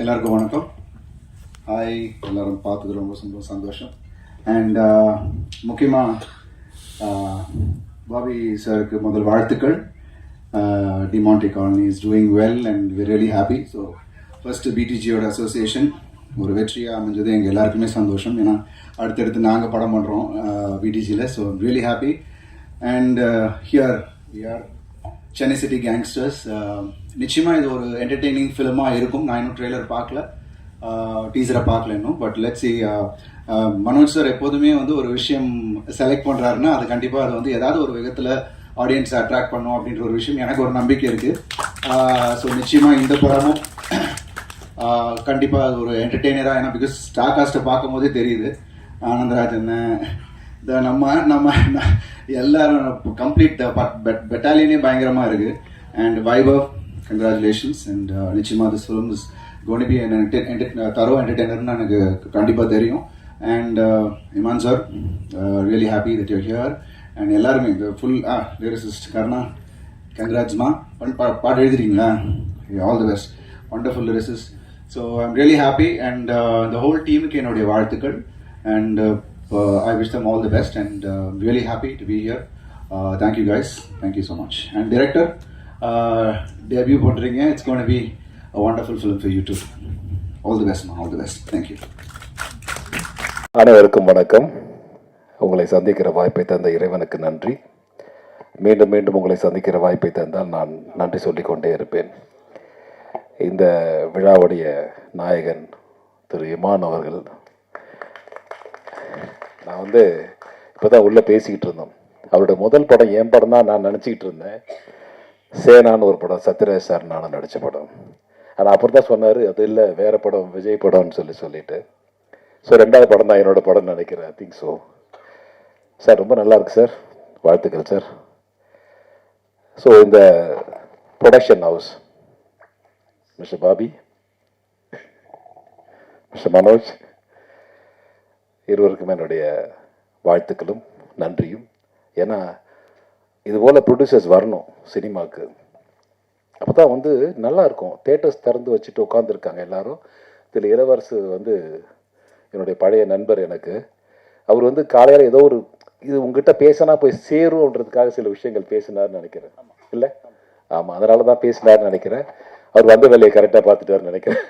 எல்லாருக்கும் வணக்கம். ஹாய் எல்லாரும் பார்த்துக்கு ரொம்ப ரொம்ப சந்தோஷம். அண்ட் uh, முக்கியமாக uh, பாபி சாருக்கு முதல் வாழ்த்துக்கள். Demonte Colony is doing well and we really happy so first பிடிஜியோட association ஒரு வெற்றியாக அமைஞ்சது. எங்கள் எல்லாருக்குமே சந்தோஷம். ஏன்னா அடுத்தடுத்து நாங்கள் படம் பண்ணுறோம் பிடிஜியில் so really happy and here we are Chennai city gangsters நிச்சயமாக இது ஒரு என்டர்டெய்னிங் ஃபிலிமாக இருக்கும். நான் இன்னும் ட்ரெய்லர் பார்க்கல. Uh, டீசரை பார்க்கல இன்னும். But let's see Manoj sir எப்போதுமே வந்து ஒரு விஷயம் செலக்ட் பண்ணுறாருன்னா அது கண்டிப்பாக அது வந்து ஏதாவது ஒரு விதத்தில் ஆடியன்ஸ் அட்ராக்ட் பண்ணும் அப்படின்ற ஒரு விஷயம் எனக்கு ஒரு நம்பிக்கை இருக்குது ஸோ uh, நிச்சயமாக இந்த படமும் uh, கண்டிப்பாக அது ஒரு என்டர்டெய்னராக ஏன்னா பிகாஸ் ஸ்டார் காஸ்ட்டை பார்க்கும் போதே தெரியுது. ஆனந்தராஜ் என்ன இந்த நம்ம நம்ம எல்லாரும் கம்ப்ளீட் பெட்டாலியனே பயங்கரமாக இருக்குது அண்ட் வைபவ் கங்க்ராச்சுலேஷன்ஸ் அண்ட் நிச்சயமாக this film is gonna be thorough என்டர்டெய்னர்னு எனக்கு கண்டிப்பாக தெரியும். And Imman sir really happy that you here and எல்லாருமே இந்த ஃபுல் ஆ லிரிசிஸ்ட் கர்ணா கங்க்ராட்ஸ்மா பாட்டு எழுதுறீங்களா all the best wonderful lyricist so I'm really happy and இந்த ஹோல் டீமுக்கு என்னுடைய வாழ்த்துக்கள். And I wish them all the best and really happy to be here thank you guys thank you so much and director debut பண்ணுறீங்க it's gonna be a wonderful film for you too all the best all the best thank you அனைவருக்கும் வணக்கம். உங்களை சந்திக்கிற வாய்ப்பை தந்த இறைவனுக்கு நன்றி. மீண்டும் மீண்டும் உங்களை சந்திக்கிற வாய்ப்பை தந்தால் நான் நன்றி சொல்லிக்கொண்டே இருப்பேன். இந்த விழாவுடைய நாயகன் திரு இமான் அவர்கள் நான் வந்து இப்போ தான் உள்ளே பேசிக்கிட்டு இருந்தோம். அவருடைய முதல் படம் என் படம் தான் நான் நினச்சிக்கிட்டு இருந்தேன். சேனான்னு ஒரு படம் சத்யராஜ் சார் நானும் நடித்த படம். ஆனால் அப்புறம் தான் சொன்னார் அது இல்லை வேறு படம் விஜய் படம்னு சொல்லி சொல்லிட்டு. ஸோ ரெண்டாவது படம் தான் என்னோட படம் நினைக்கிறேன் ஐ திங்க் ஸோ சார் ரொம்ப நல்லா இருக்குது சார் வாழ்த்துக்கள் சார் ஸோ இந்த production house mister Bobby mister Manoj இருவருக்கும் என்னுடைய வாழ்த்துக்களும் நன்றியும். ஏன்னா இதுபோல் ப்ரொடியூசர்ஸ் வரணும் சினிமாவுக்கு அப்போ தான் வந்து நல்லா இருக்கும். தேட்டர்ஸ் திறந்து வச்சுட்டு உட்காந்துருக்காங்க எல்லாரும். இதில் இளவரசு வந்து என்னுடைய பழைய நண்பர் எனக்கு. அவர் வந்து காலையில் ஏதோ ஒரு இது உங்ககிட்ட பேசினா போய் சேரும்ன்றதுக்காக சில விஷயங்கள் பேசினார்னு நினைக்கிறேன். இல்லை? ஆமாம் அதனால தான் பேசினார்னு நினைக்கிறேன். அவர் வந்த வேலையை கரெக்டாக பார்த்துட்டாருன்னு நினைக்கிறேன்.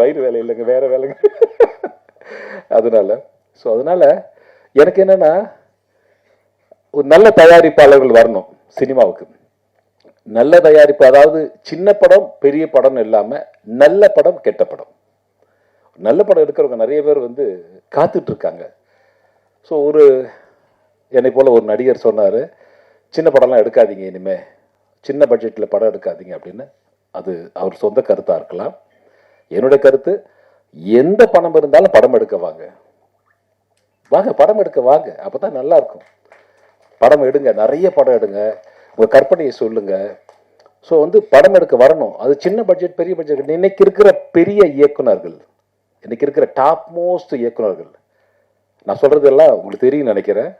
வயிறு வேலை இல்லைங்க வேற வேலைங்க. அதனால ஸோ அதனால எனக்கு என்னன்னா ஒரு நல்ல தயாரிப்பாளர்கள் வரணும் சினிமாவுக்கு. நல்ல தயாரிப்பு அதாவது சின்ன படம் பெரிய படம் இல்லாம நல்ல படம் கெட்ட படம். நல்ல படம் எடுக்கிறவங்க நிறைய பேர் வந்து காத்துட்டு இருக்காங்க ஸோ ஒரு என்னை போல ஒரு நடிகர் சொன்னார் சின்ன படம்லாம் எடுக்காதீங்க இனிமே. சின்ன பட்ஜெட்டில் படம் எடுக்காதீங்க அப்படின்னு. அது அவர் சொந்த கருத்தாக இருக்கலாம். என்னுடைய கருத்து எந்த பணம் இருந்தாலும் படம் எடுக்க வாங்க. வாங்க படம் எடுக்க வாங்க. அப்போ தான் நல்லா இருக்கும். படம் எடுங்க நிறைய படம் எடுங்க. உங்கள் கற்பனையை சொல்லுங்க. ஸோ வந்து படம் எடுக்க வரணும். அது சின்ன பட்ஜெட் பெரிய பட்ஜெட் இன்னைக்கு இருக்கிற பெரிய இயக்குனர்கள் இன்னைக்கு இருக்கிற டாப் மோஸ்ட் இயக்குனர்கள் நான் சொல்றது எல்லாம் உங்களுக்கு தெரியும் நினைக்கிறேன்.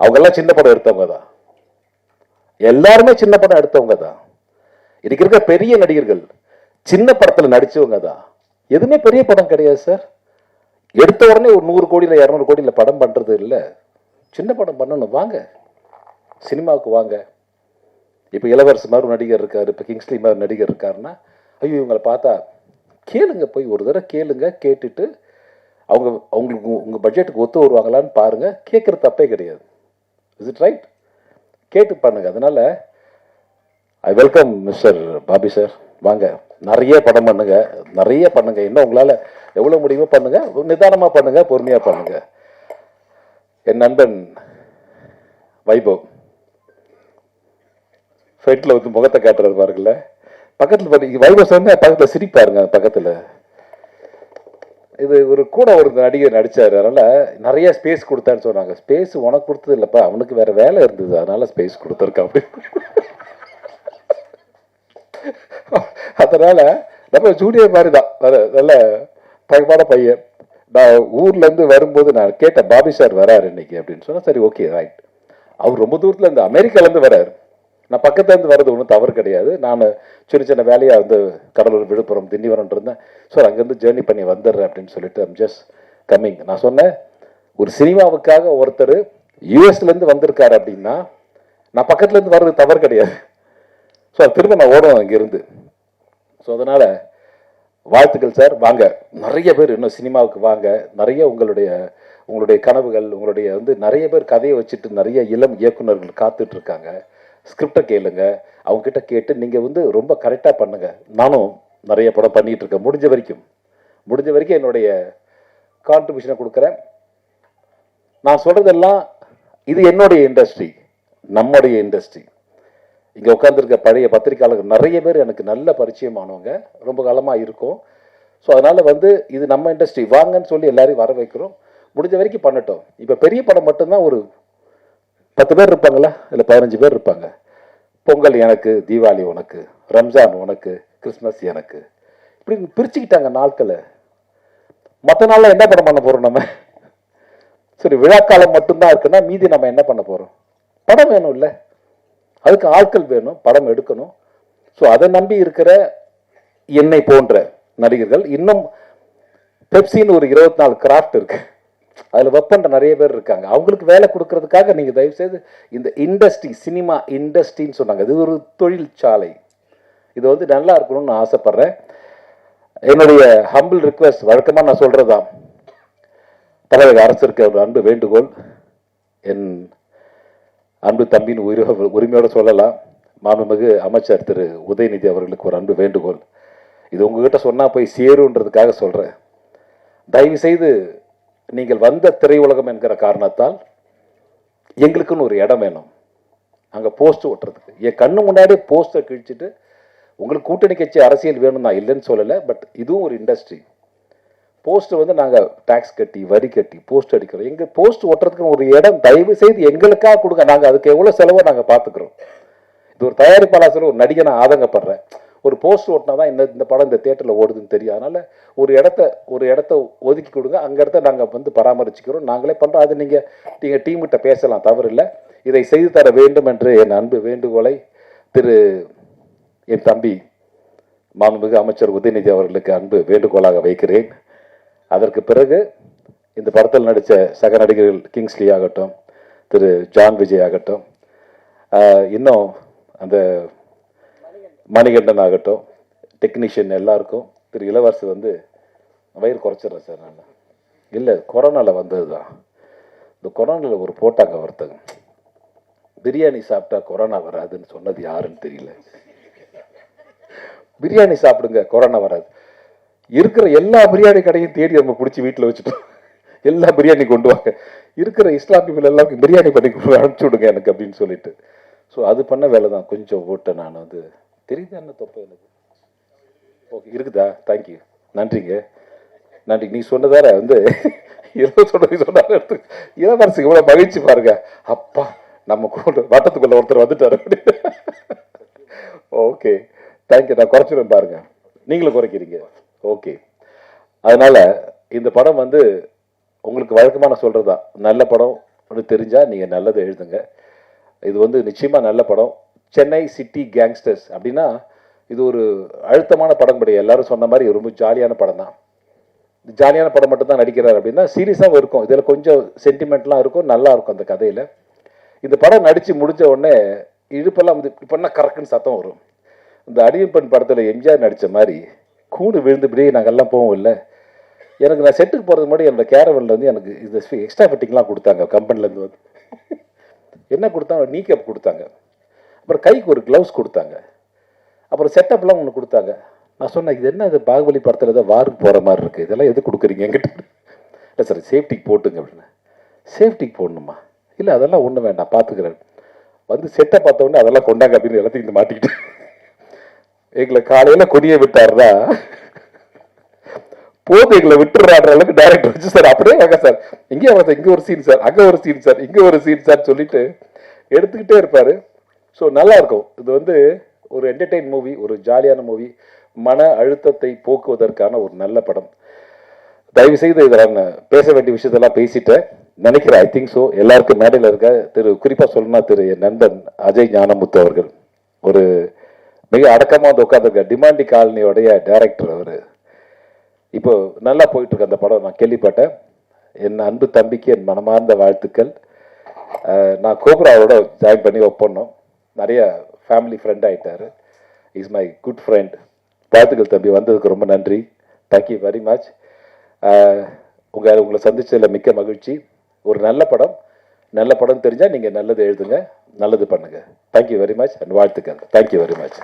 அவங்கெல்லாம் சின்ன படம் எடுத்தவங்க தான். எல்லாருமே சின்ன படம் எடுத்தவங்க தான். இன்னைக்கு இருக்கிற பெரிய நடிகர்கள் சின்ன படத்தில் நடித்தவங்க தான். எதுவுமே பெரிய படம் கிடையாது சார் எடுத்த உடனே ஒரு நூறு கோடியில் இரநூறு கோடியில படம் பண்ணுறது இல்லை. சின்ன படம் பண்ணணும் வாங்க. சினிமாவுக்கு வாங்க. இப்போ இளவரசு மாதிரி ஒரு நடிகர் இருக்கார் இப்போ கிங்ஸ்லி மாதிரி நடிகர் இருக்காருன்னா ஐயோ இவங்களை பார்த்தா கேளுங்க போய் ஒரு தடவை கேளுங்க கேட்டுட்டு அவங்க அவங்களுக்கு உங்கள் பட்ஜெட்டுக்கு ஒத்து வருவாங்களான்னு பாருங்கள் கேட்குற தப்பே கிடையாது. இஸ் இட் ரைட் கேட்டு பண்ணுங்கள் அதனால் I welcome mister Bobby sir வாங்க நிறைய படம் பண்ணுங்க. நிறைய பண்ணுங்க. இன்னும் உங்களால எவ்வளவு முடியுமோ பண்ணுங்க. நிதானமா பண்ணுங்க பொறுமையா பண்ணுங்க. என் நண்பன் வைபவ். ஃப்ரண்ட்ல வந்து முகத்தை காட்டுறது பாருங்கள பக்கத்தில் பாருங்க வைபவ் சொன்னா பக்கத்தில் சிரிப்பாருங்க பக்கத்தில். இது ஒரு கூட ஒரு நடிகர் நடித்தார் அதனால நிறைய ஸ்பேஸ் கொடுத்தான்னு சொன்னாங்க. ஸ்பேஸ் உனக்கு கொடுத்தது இல்லைப்பா. அவனுக்கு வேற வேலை இருந்தது. அதனால ஸ்பேஸ் கொடுத்துருக்கான் அப்படின்னு. அதனால நம்ம ஜூனியர் மாதிரி தான் நல்ல தகமான பையன். நான் ஊர்ல இருந்து வரும்போது நான் கேட்டேன் பாபி சார் வராரு இன்னைக்கு அப்படின்னு சொன்னால் சரி ஓகே ரைட் அவர் ரொம்ப தூரத்துல இருந்து அமெரிக்காலேருந்து வராரு. நான் பக்கத்துல இருந்து வர்றது ஒன்றும் தவறு கிடையாது. நான் சின்ன சின்ன வேலையாக வந்து கடலூர் விழுப்புரம் திண்டிவனம் இருந்தேன். ஸோ அங்கேருந்து ஜேர்னி பண்ணி வந்துடுறேன் அப்படின்னு சொல்லிட்டு ஐம் ஜஸ்ட் கம்மிங் நான் சொன்னேன் ஒரு சினிமாவுக்காக ஒருத்தர் யூஎஸ்லேருந்து வந்திருக்காரு அப்படின்னா நான் பக்கத்துல இருந்து வர்றது தவறு கிடையாது. ஸோ திரும்ப நான் ஓடுவேன் அங்கேருந்து. ஸோ அதனால் வாழ்த்துக்கள் சார். வாங்க நிறைய பேர் இன்னும் சினிமாவுக்கு வாங்க. நிறைய உங்களுடைய உங்களுடைய கனவுகள் உங்களுடைய வந்து நிறைய பேர் கதையை வச்சுட்டு நிறைய இளம் இயக்குனர்கள் காத்துட்ருக்காங்க. ஸ்கிரிப்டை கேளுங்க. அவங்க கிட்ட கேட்டு நீங்கள் வந்து ரொம்ப கரெக்டாக பண்ணுங்க. நானும் நிறைய படம் பண்ணிகிட்டு இருக்கேன் முடிஞ்ச வரைக்கும். முடிஞ்ச வரைக்கும் என்னுடைய கான்ட்ரிபியூஷனை கொடுக்குறேன். நான் சொல்கிறதெல்லாம் இது என்னுடைய இண்டஸ்ட்ரி நம்முடைய இண்டஸ்ட்ரி இங்கே உட்காந்துருக்க பழைய பத்திரிக்கையாளர்கள் நிறைய பேர் எனக்கு நல்ல பரிச்சயமானவங்க. ரொம்ப காலமாக இருக்கும். ஸோ அதனால் வந்து இது நம்ம இண்டஸ்ட்ரி வாங்கன்னு சொல்லி எல்லாரையும் வர வைக்கிறோம். முடிஞ்ச வரைக்கும் பண்ணட்டும். இப்போ பெரிய படம் மட்டும்தான் ஒரு பத்து பேர் இருப்பாங்களா இல்லை பதினஞ்சு பேர் இருப்பாங்க. பொங்கல் எனக்கு தீபாவளி உனக்கு ரம்ஜான் உனக்கு கிறிஸ்மஸ் எனக்கு. இப்படி பிரிச்சுக்கிட்டாங்க நாட்களை. மற்ற நாளில் என்ன படம் பண்ண போகிறோம் நம்ம? சரி விழாக்காலம் மட்டும்தான் இருக்குன்னா மீதி நம்ம என்ன பண்ண போகிறோம் படம் வேணும் இல்லை அதுக்கு ஆட்கள் வேணும் படம் எடுக்கணும். ஸோ அதை நம்பி இருக்கிற என்னை போன்ற நடிகர்கள் இன்னும் பெப்சின்னு ஒரு இருபத்தி நாலு கிராஃப்ட் இருக்கு. அதில் ஒர்க் பண்ணுற நிறைய பேர் இருக்காங்க. அவங்களுக்கு வேலை கொடுக்கறதுக்காக நீங்கள் தயவுசெய்து இந்த இண்டஸ்ட்ரி சினிமா இண்டஸ்ட்ரின்னு சொன்னாங்க. இது ஒரு தொழிற்சாலை. இது வந்து நல்லா இருக்கணும்னு நான் என்னுடைய ஹம்பிள் ரிக்வெஸ்ட் வழக்கமாக நான் சொல்கிறதா தமிழக அரசிற்கு ஒரு அன்பு வேண்டுகோள். என் அன்பு தம்பின்னு உயிர உரிமையோடு சொல்லலாம். மாண்புமிகு அமைச்சர் திரு உதயநிதி அவர்களுக்கு ஒரு அன்பு வேண்டுகோள். இது உங்ககிட்ட சொன்னால் போய் சேருன்றதுக்காக சொல்கிறேன் தயவு செய்து நீங்கள் வந்த திரையுலகம் என்கிற காரணத்தால் எங்களுக்குன்னு ஒரு இடம் வேணும். அங்கே போஸ்ட் ஒட்டுறதுக்கு. என் கண்ணு முன்னாடியே போஸ்டர் கிழிச்சிட்டு உங்களுக்கு கூட்டணி கட்சி அரசியல் வேணும் நான் இல்லைன்னு சொல்லலை பட் இதுவும் ஒரு இண்டஸ்ட்ரி. போஸ்ட் வந்து நாங்கள் டாக்ஸ் கட்டி வரி கட்டி போஸ்ட் அடிக்கிறோம். எங்கள் போஸ்ட் ஒட்டுறதுக்கு ஒரு இடம் தயவு செய்து எங்களுக்காக கொடுங்க. நாங்கள் அதுக்கு எவ்வளோ செலவோ நாங்கள் பார்த்துக்குறோம் இது ஒரு தயாரிப்பாளர் சொல்ல ஒரு நடிகை நான் ஆதங்கப்படுறேன். ஒரு போஸ்ட் ஓட்டினா தான் இந்த இந்த படம் இந்த தேட்டரில் ஓடுதுன்னு தெரியும். அதனால ஒரு இடத்த ஒரு இடத்த ஒதுக்கி கொடுங்க. அங்க இடத்த நாங்கள் வந்து பராமரிச்சுக்கிறோம். நாங்களே பண்ணுறோம் அது நீங்கள் நீங்கள் டீம்கிட்ட பேசலாம். தவறில்லை. இதை செய்து தர வேண்டும் என்று என் அன்பு வேண்டுகோளை திரு என் தம்பி மாண்புமிகு அமைச்சர் உதயநிதி அவர்களுக்கு அன்பு வேண்டுகோளாக வைக்கிறேன். அதற்கு பிறகு இந்த படத்தில் நடித்த சக நடிகர்கள் கிங்ஸ்லி ஆகட்டும் திரு ஜான் விஜய் ஆகட்டும் இன்னும் அந்த மணிகண்டன் ஆகட்டும் டெக்னீஷியன் எல்லாருக்கும் திரு இளவரசு வந்து வயிறு குறைச்சிடுறேன் சார் நான். இல்லை கொரோனாவில் வந்தது தான். இந்த கொரோனாவில் ஒரு போட்டாங்க ஒருத்தங்க. பிரியாணி சாப்பிட்டா கொரோனா வராதுன்னு சொன்னது யாருன்னு தெரியல. பிரியாணி சாப்பிடுங்க கொரோனா வராது. இருக்கிற எல்லா பிரியாணி கடையும் தேடி நம்ம பிடிச்சி வீட்டில் வச்சுட்டோம் எல்லா பிரியாணி கொண்டு வாங்க. இருக்கிற இஸ்லாமியர்கள் எல்லாம் பிரியாணி பண்ணி கொண்டு அனுப்பிச்சு விடுங்க எனக்கு அப்படின்னு சொல்லிட்டு. ஸோ அது பண்ண வேலை தான் கொஞ்சம் ஓட்டேன் நான் வந்து. தெரியுது என்ன தப்பு எனக்கு? ஓகே இருக்குதா? தேங்க்யூ நன்றிங்க. நன்றி. நீ சொன்னதார வந்து ஏதோ சொன்ன சொன்னார எடுத்து. இளவரசுக்கு இவ்வளோ மகிழ்ச்சி பாருங்க? அப்பா நம்ம கூட வட்டத்துக்குள்ள ஒருத்தர் வந்துட்டாரு. ஓகே தேங்க்யூ நான் குறைச்சிடுவேன் பாருங்க. நீங்களும் குறைக்கிறீங்க. ஓகே அதனால இந்த படம் வந்து உங்களுக்கு வழக்கமான சொல்றதா? நல்ல படம் தெரிஞ்சா நீங்க நல்லதை எழுதுங்க. இது வந்து நிச்சயமா நல்ல படம். சென்னை சிட்டி கேங்ஸ்டர்ஸ் அப்படின்னா இது ஒரு அழுத்தமான படம் கிடையாது. எல்லாரும் சொன்ன மாதிரி ரொம்ப ஜாலியான படம் தான். ஜாலியான படம் மட்டும் தான் நடிக்கிறார் அப்படின்னா சீரியஸாகவும் இருக்கும். இதில் கொஞ்சம் சென்டிமெண்ட்லாம் இருக்கும். நல்லா இருக்கும் அந்த கதையில். இந்த படம் நடித்து முடிஞ்ச உடனே இழுப்பெல்லாம் வந்து இப்போன்னா கரெக்டுன்னு சத்தம் வரும். இந்த அடியப்பன் படத்தில் எம்ஜிஆர் நடித்த மாதிரி கூடு விழுந்துபடியே நாங்கள்லாம் போவோம் இல்லை. எனக்கு நான் செட்டுக்கு போகிறது முன்னாடி என்னோட கேரவனில் வந்து எனக்கு இந்த எக்ஸ்ட்ரா ஃபிட்டிங்லாம் கொடுத்தாங்க கம்பெனிலேருந்து வந்து. என்ன கொடுத்தாங்க? நீ கேப் கொடுத்தாங்க. அப்புறம் கைக்கு ஒரு க்ளவுஸ் கொடுத்தாங்க. அப்புறம் செட்டப்லாம் ஒன்று கொடுத்தாங்க. நான் சொன்னேன் இது என்ன இது? பாகுபலி படத்தில் ஏதோ வாருக்கு போகிற மாதிரி இருக்குது இதெல்லாம் எது கொடுக்குறீங்க என்கிட்ட? இல்லை சார் சேஃப்டிக்கு போட்டுங்க அப்படின்னு. சேஃப்டிக்கு போடணுமா? இல்லை அதெல்லாம் ஒன்றும் வேண்டாம் பார்த்துக்கிறேன் வந்து செட்டை பார்த்த உடனே அதெல்லாம் கொண்டாங்க அப்படின்னு எல்லாத்தையும் இந்த மாட்டிக்கிட்டு எங்களை காலையில் கொடியை விட்டாருன்னா போது எங்களை விட்டுறாடுற அளவுக்கு டைரக்டர் வச்சு சார் அப்படியே வாங்க சார் இங்கே வாங்க சார் இங்கே ஒரு சீன் சார் அங்கே ஒரு சீன் சார் இங்கே ஒரு சீன் சார் சொல்லிட்டு எடுத்துக்கிட்டே இருப்பார். ஸோ நல்லா இருக்கும். இது வந்து ஒரு என்டர்டெயின் மூவி ஒரு ஜாலியான மூவி மன அழுத்தத்தை போக்குவதற்கான ஒரு நல்ல படம். தயவு செய்து இதை நான் பேச வேண்டிய விஷயத்தெல்லாம் பேசிட்டேன். நினைக்கிறேன் ஐ திங்க் ஸோ எல்லாருக்கும் மேடையில் இருக்க திரு குறிப்பாக சொல்லணும்னா திரு என் நண்பன் அஜய் ஞானமுத்து அவர்கள். ஒரு மிக அடக்கமாக வந்து உட்காந்துருக்க டிமாண்டி காலனியோடைய டைரக்டர் அவர். இப்போ நல்லா போயிட்டுருக்கு அந்த படம். நான் கேள்விப்பட்டேன். என் அன்பு தம்பிக்கு என் மனமார்ந்த வாழ்த்துக்கள். நான் கோப்ராவோட ஜாயின் பண்ணி ஒர்க் பண்ணோம் நிறைய ஃபேமிலி ஃப்ரெண்ட் ஆகிட்டார் இஸ் மை குட் ஃப்ரெண்ட் வாழ்த்துக்கள் தம்பி. வந்ததுக்கு ரொம்ப நன்றி. தேங்க்யூ வெரி மச் உங்கள் உங்களை சந்தித்ததில் மிக்க மகிழ்ச்சி. ஒரு நல்ல படம். நல்ல படம் தெரிஞ்சால் நீங்கள் நல்லது எழுதுங்க நல்லது பண்ணுங்க. Thank you very much and வாழ்த்துக்கள். Thank you very much